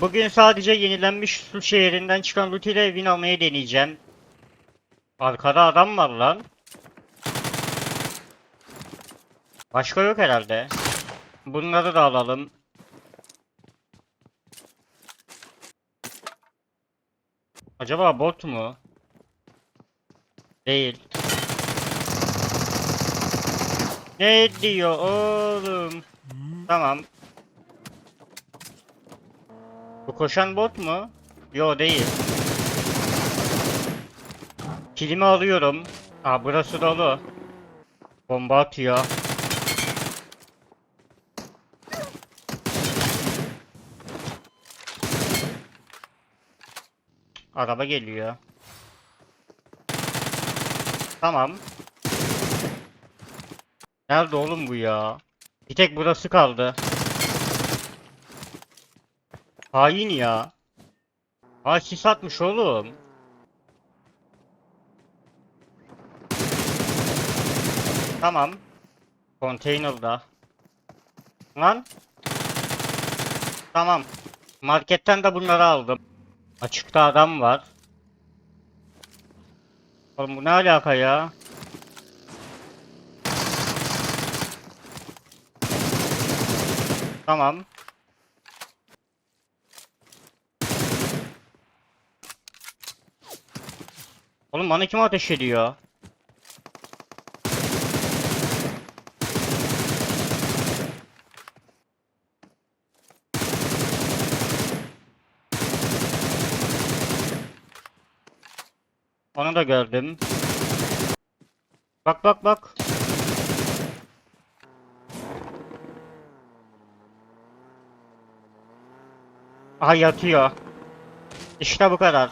Bugün sadece yenilenmiş su şehrinden çıkan loot ile win almayı deneyeceğim. Arkada adam var lan. Başka yok herhalde. Bunları da alalım. Acaba bot mu? Değil. Ne diyor oğlum? Tamam. Bu koşan bot mu? Yo değil. Kilimi alıyorum. Aa burası dolu. Bomba atıyor. Araba geliyor. Tamam. Nerede oğlum bu ya? Bir tek burası kaldı. Hain ya. Ha sis atmış oğlum. Tamam. Konteynerda. Lan. Tamam. Marketten de bunları aldım. Açıkta adam var. Oğlum bu ne alaka ya? Tamam. Oğlum bana kim ateş ediyor? Onu da gördüm. Bak bak bak. Aha yatıyor. İşte bu kadar.